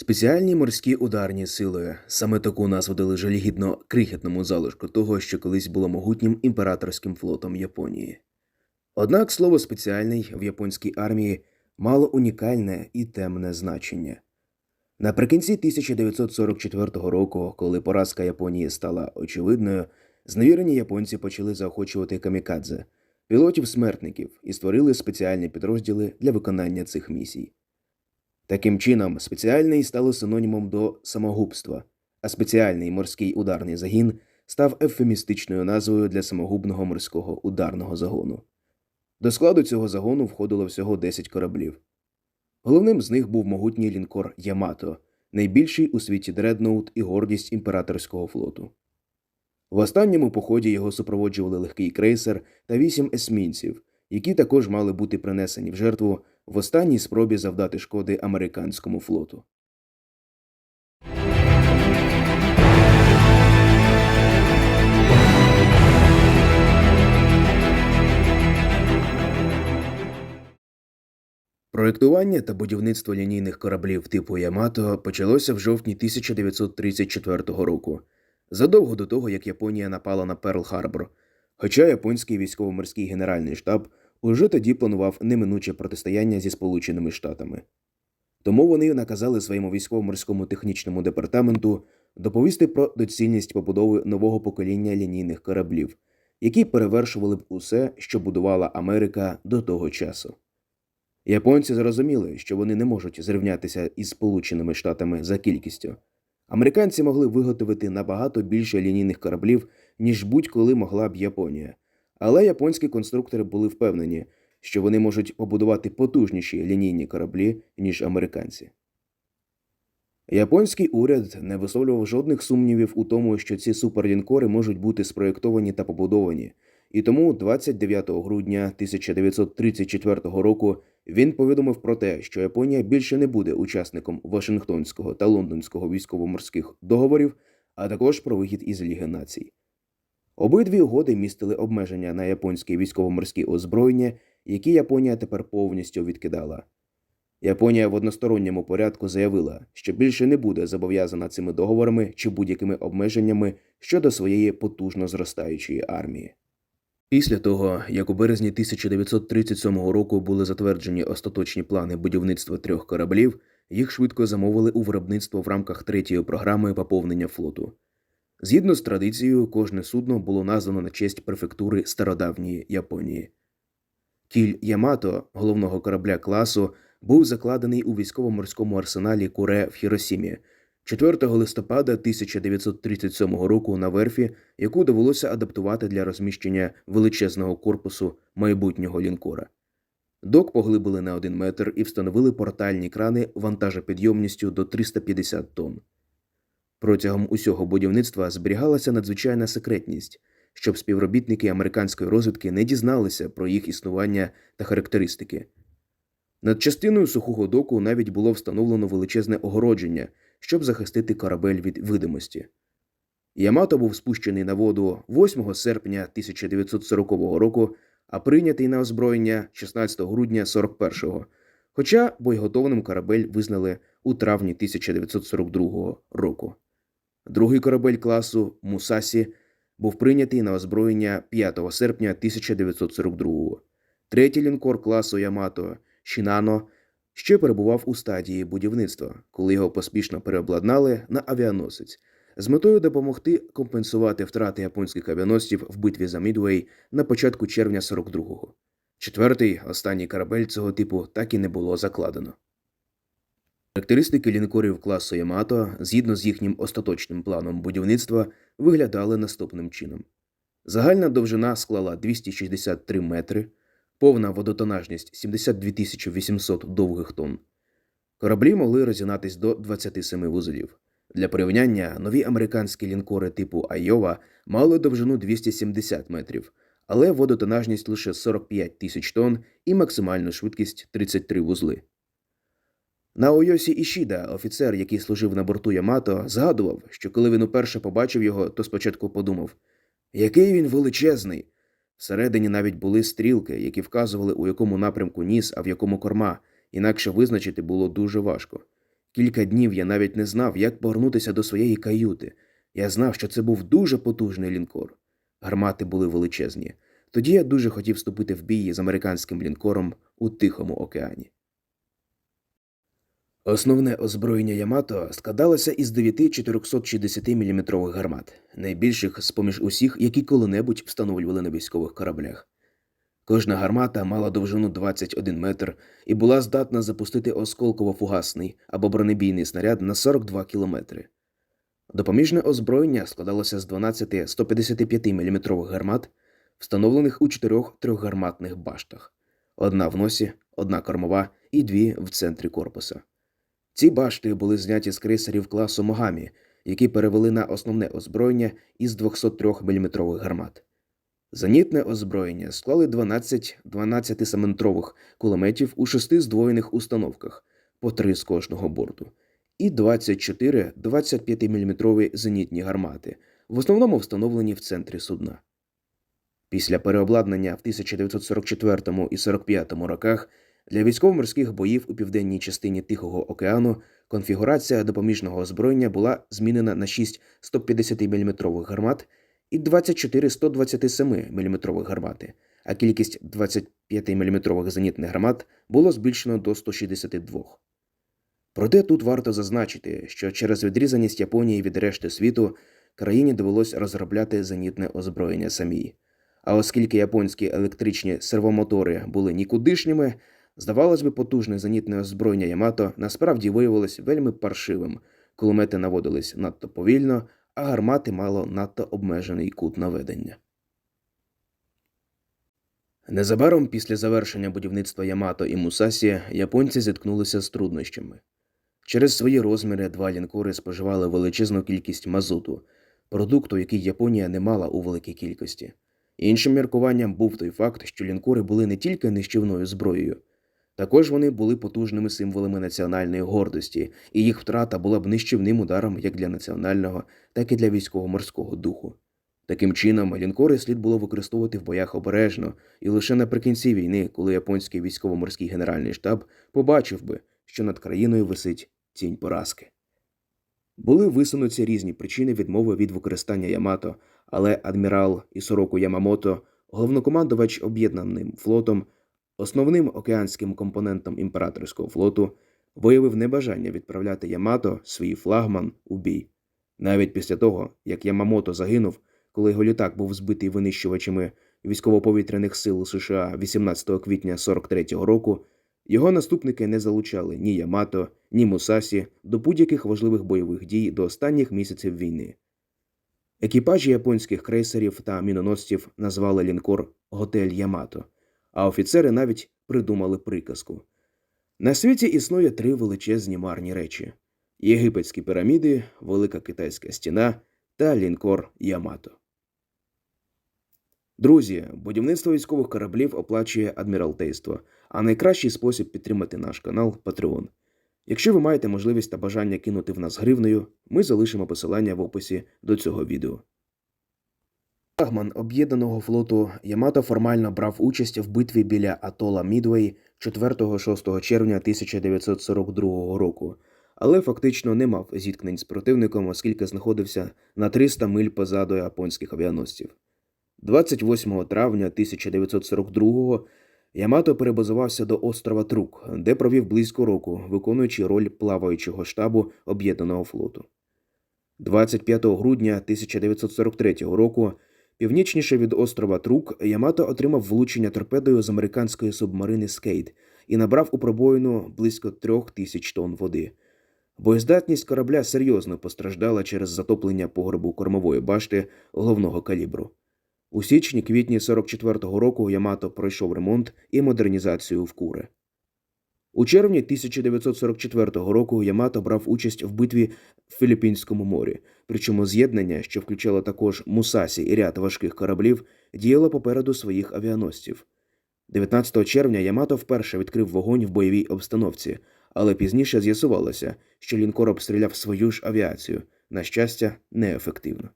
Спеціальні морські ударні сили саме таку назву дали жалігідно крихітному залишку того, що колись було могутнім імператорським флотом Японії. Однак слово спеціальний в японській армії мало унікальне і темне значення. Наприкінці 1944 року, коли поразка Японії стала очевидною, зневірені японці почали заохочувати камікадзе, пілотів-смертників і створили спеціальні підрозділи для виконання цих місій. Таким чином, спеціальний стало синонімом до самогубства, а спеціальний морський ударний загін став ефемістичною назвою для самогубного морського ударного загону. До складу цього загону входило всього 10 кораблів. Головним з них був могутній лінкор Ямато, найбільший у світі дредноут і гордість імператорського флоту. В останньому поході його супроводжували легкий крейсер та вісім есмінців, які також мали бути принесені в жертву в останній спробі завдати шкоди американському флоту. Проєктування та будівництво лінійних кораблів типу Ямато почалося в жовтні 1934 року, задовго до того, як Японія напала на Перл-Харбор, хоча японський військово-морський генеральний штаб уже тоді планував неминуче протистояння зі Сполученими Штатами. Тому вони наказали своєму військово-морському технічному департаменту доповісти про доцільність побудови нового покоління лінійних кораблів, які перевершували б усе, що будувала Америка до того часу. Японці зрозуміли, що вони не можуть зрівнятися із Сполученими Штатами за кількістю. Американці могли виготовити набагато більше лінійних кораблів, ніж будь-коли могла б Японія. Але японські конструктори були впевнені, що вони можуть побудувати потужніші лінійні кораблі, ніж американці. Японський уряд не висловлював жодних сумнівів у тому, що ці суперлінкори можуть бути спроєктовані та побудовані, і тому 29 грудня 1934 року він повідомив про те, що Японія більше не буде учасником Вашингтонського та Лондонського військово-морських договорів, а також про вихід із Ліги націй. Обидві угоди містили обмеження на японське військово-морське озброєння, які Японія тепер повністю відкидала. Японія в односторонньому порядку заявила, що більше не буде зобов'язана цими договорами чи будь-якими обмеженнями щодо своєї потужно зростаючої армії. Після того, як у березні 1937 року були затверджені остаточні плани будівництва трьох кораблів, їх швидко замовили у виробництво в рамках третьої програми поповнення флоту. Згідно з традицією, кожне судно було названо на честь префектури стародавньої Японії. Кіль Ямато, головного корабля класу, був закладений у військово-морському арсеналі Куре в Хіросімі 4 листопада 1937 року на верфі, яку довелося адаптувати для розміщення величезного корпусу майбутнього лінкора. Док поглибили на один метр і встановили портальні крани вантажопідйомністю до 350 тонн. Протягом усього будівництва зберігалася надзвичайна секретність, щоб співробітники американської розвідки не дізналися про їх існування та характеристики. Над частиною сухого доку навіть було встановлено величезне огородження, щоб захистити корабель від видимості. Ямато був спущений на воду 8 серпня 1940 року, а прийнятий на озброєння 16 грудня 41-го, хоча боєготовним корабель визнали у травні 1942 року. Другий корабель класу Мусасі був прийнятий на озброєння 5 серпня 1942-го. Третій лінкор класу Ямато Шінано ще перебував у стадії будівництва, коли його поспішно переобладнали на авіаносець з метою допомогти компенсувати втрати японських авіаносців в битві за Мідвей на початку червня 42-го. Четвертий, останній корабель цього типу так і не було закладено. Характеристики лінкорів класу Ямато, згідно з їхнім остаточним планом будівництва, виглядали наступним чином. Загальна довжина склала 263 метри, повна водотонажність 72 800 довгих тонн. Кораблі могли розігнатись до 27 вузлів. Для порівняння нові американські лінкори типу Айова мали довжину 270 метрів, але водотонажність лише 45 тисяч тонн і максимальну швидкість 33 вузли. Наойосі Ішіда, офіцер, який служив на борту Ямато, згадував, що коли він уперше побачив його, то спочатку подумав, який він величезний. Всередині навіть були стрілки, які вказували, у якому напрямку ніс, а в якому корма, інакше визначити було дуже важко. Кілька днів я навіть не знав, як повернутися до своєї каюти. Я знав, що це був дуже потужний лінкор. Гармати були величезні. Тоді я дуже хотів вступити в бій з американським лінкором у Тихому океані. Основне озброєння Ямато складалося із 9 460 мм гармат, найбільших з поміж усіх, які коли-небудь встановлювали на військових кораблях. Кожна гармата мала довжину 21 метр і була здатна запустити осколково-фугасний або бронебійний снаряд на 42 кілометри. Допоміжне озброєння складалося з 12 155 мм гармат, встановлених у чотирьох трьохгарматних баштах: одна в носі, одна кормова і дві в центрі корпуса. Ці башти були зняті з крейсерів класу Могамі, які перевели на основне озброєння із 203 мм гармат. Зенітне озброєння склали 12 12-сантиметрових кулеметів у шести здвоєних установках, по три з кожного борту, і 24 25-мм зенітні гармати, в основному встановлені в центрі судна. Після переобладнання в 1944 і 45 роках для військово-морських боїв у південній частині Тихого океану конфігурація допоміжного озброєння була змінена на 6 150-мм гармат і 24 127 мм гармати, а кількість 25 мм зенітних гармат було збільшено до 162. Проте тут варто зазначити, що через відрізаність Японії від решти світу країні довелось розробляти зенітне озброєння самій. А оскільки японські електричні сервомотори були нікудишніми, здавалось би, потужне зенітне озброєння Ямато насправді виявилось вельми паршивим, кулемети наводились надто повільно, а гармати мало надто обмежений кут наведення. Незабаром після завершення будівництва Ямато і Мусасі японці зіткнулися з труднощами. Через свої розміри два лінкори споживали величезну кількість мазуту, продукту, який Японія не мала у великій кількості. Іншим міркуванням був той факт, що лінкори були не тільки нищівною зброєю, також вони були потужними символами національної гордості, і їх втрата була б нищівним ударом як для національного, так і для військово-морського духу. Таким чином, лінкори слід було використовувати в боях обережно, і лише наприкінці війни, коли японський військово-морський генеральний штаб побачив би, що над країною висить тінь поразки. Були висунуті різні причини відмови від використання Ямато, але адмірал Ісороку Ямамото, головнокомандувач об'єднаним флотом, основним океанським компонентом імператорського флоту, виявив небажання відправляти Ямато, свій флагман, у бій. Навіть після того, як Ямамото загинув, коли його літак був збитий винищувачами військово-повітряних сил США 18 квітня 43-го року, його наступники не залучали ні Ямато, ні Мусасі до будь-яких важливих бойових дій до останніх місяців війни. Екіпажі японських крейсерів та міноносців назвали лінкор Готель Ямато, а офіцери навіть придумали приказку. На світі існує три величезні марні речі: єгипетські піраміди, Велика Китайська стіна та лінкор Ямато. Друзі, будівництво військових кораблів оплачує Адміралтейство, а найкращий спосіб підтримати наш канал Patreon. Якщо ви маєте можливість та бажання кинути в нас гривнею, ми залишимо посилання в описі до цього відео. Флагман об'єднаного флоту Ямато формально брав участь в битві біля Атола Мідвей 4-6 червня 1942 року, але фактично не мав зіткнень з противником, оскільки знаходився на 300 миль позаду японських авіаносців. 28 травня 1942-го Ямато перебазувався до острова Трук, де провів близько року, виконуючи роль плаваючого штабу об'єднаного флоту. 25 грудня 1943 року, північніше від острова Трук, Ямато отримав влучення торпедою з американської субмарини Скейт і набрав у пробоїну близько трьох тисяч тонн води. Боєздатність корабля серйозно постраждала через затоплення погребу кормової башти головного калібру. У січні-квітні 44-го року Ямато пройшов ремонт і модернізацію в Куре. У червні 1944 року Ямато брав участь в битві в Філіппінському морі, причому з'єднання, що включало також Мусасі і ряд важких кораблів, діяло попереду своїх авіаносців. 19 червня Ямато вперше відкрив вогонь в бойовій обстановці, але пізніше з'ясувалося, що лінкор обстріляв свою ж авіацію, на щастя, неефективно.